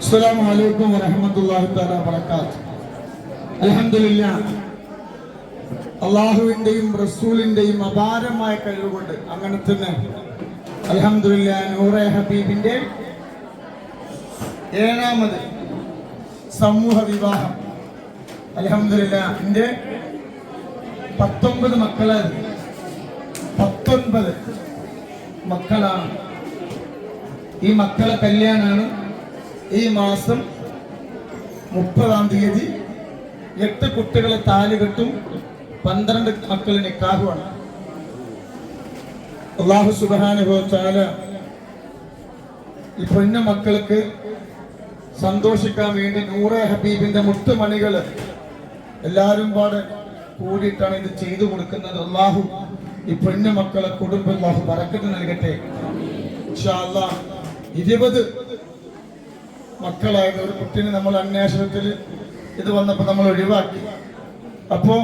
അസ്സലാമു അലൈക്കും വറഹ്മത്തുള്ളാഹി തആല വബറകാത്ത്. അൽഹംദുലില്ല. അള്ളാഹുവിന്റെയും റസൂലിന്റെയും അപാരമായ കഴിവുകൊണ്ട് അങ്ങനെ തന്നെ അൽഹംദുലില്ലാ നൂറെ ഹബീബിന്റെ ഏഴാമത് സമൂഹ വിവാഹം. അൽഹംദുലില്ല എന്റെ പത്തൊമ്പത് മക്കളാണ്. പത്തൊൻപത് മക്കളാണ്. ഈ മക്കളെ കല്യാണാണ് ഈ മാസം മുപ്പതാം തീയതി എട്ട് കുട്ടികളെ താലി കെട്ടും പന്ത്രണ്ട് മക്കൾ നിക്കാഹുമാണ്. അള്ളാഹു സുബാനുഭവത്താല ഈ പൊന്ന മക്കൾക്ക് സന്തോഷിക്കാൻ വേണ്ടി നൂറെ ഹബീബിന്റെ മുട്ടുമണികൾ എല്ലാവരും പാടെ കൂടിയിട്ടാണ് ഇത് ചെയ്തു കൊടുക്കുന്നത്. അള്ളാഹു ഈ പെണ്ണു മക്കളെ കുടുംബം അള്ളാഹു പറക്കത്ത് നൽകട്ടെ. ഇൻഷാ ഇരുപത് മക്കളായിരുന്നു ഒരു കുട്ടീനെ നമ്മൾ അന്വേഷണത്തിൽ ഇത് വന്നപ്പോൾ നമ്മൾ ഒഴിവാക്കി. അപ്പോ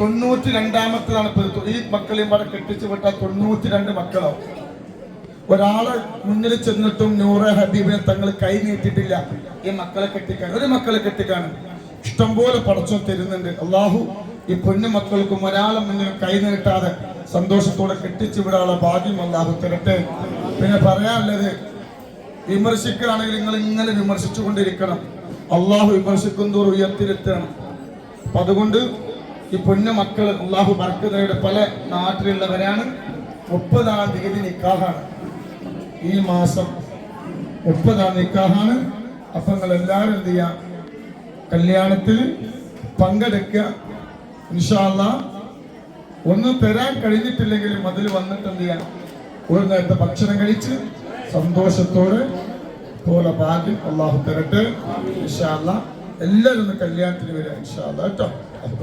തൊണ്ണൂറ്റി രണ്ടാമത്തതാണ് ഇപ്പോൾ. ഈ മക്കളെയും പാടെ കെട്ടിച്ചു വിട്ടാൽ തൊണ്ണൂറ്റി രണ്ട് മക്കളാവും. ഒരാൾ മുന്നിൽ ചെന്നിട്ടും നൂറ് ഹബീബിനെ തങ്ങൾ കൈ നീട്ടിട്ടില്ല ഈ മക്കളെ കെട്ടിക്കാൻ ഒരു മക്കളെ കെട്ടിക്കാണ് ഇഷ്ടംപോലെ പടച്ചോ തരുന്നുണ്ട്. അള്ളാഹു ഈ പൊന്നു മക്കൾക്കും ഒരാളെ മുന്നിൽ കൈ നീട്ടാതെ സന്തോഷത്തോടെ കെട്ടിച്ചു വിടാനുള്ള ഭാഗ്യം അള്ളാഹു തരട്ടെ. പിന്നെ പറയാനുള്ളത് വിമർശിക്കുകയാണെങ്കിൽ നിങ്ങൾ ഇങ്ങനെ വിമർശിച്ചുകൊണ്ടിരിക്കണം. അള്ളാഹു വിമർശിക്കും തോറും ഉയർത്തിരുത്തണം. അപ്പൊ അതുകൊണ്ട് ഈ പൊന്നു മക്കൾ അള്ളാഹു ബർക്കതയുടെ പല നാട്ടിലുള്ളവരാണ് മുപ്പതാം തീയതി നിക്കാഹാണ്. ഈ മാസം മുപ്പതാം നിക്കാഹാണ്. അപ്പൊ നിങ്ങൾ എല്ലാവരും എന്ത് ചെയ്യാം? കല്യാണത്തിൽ പങ്കെടുക്കുക. ഇൻഷാല്ല ഒന്നും തരാൻ കഴിഞ്ഞിട്ടില്ലെങ്കിലും അതിൽ വന്നിട്ട് എന്ത് ചെയ്യാം? ഒരു നേരത്തെ ഭക്ഷണം കഴിച്ച് സന്തോഷത്തോടെ പോലെ ഭാഗ്യം അള്ളാഹു തരട്ടെ. ഇൻഷാല്ല എല്ലാവരും കല്യാണത്തിന് വരിക ഇൻഷാല്ല കേട്ടോ? അത്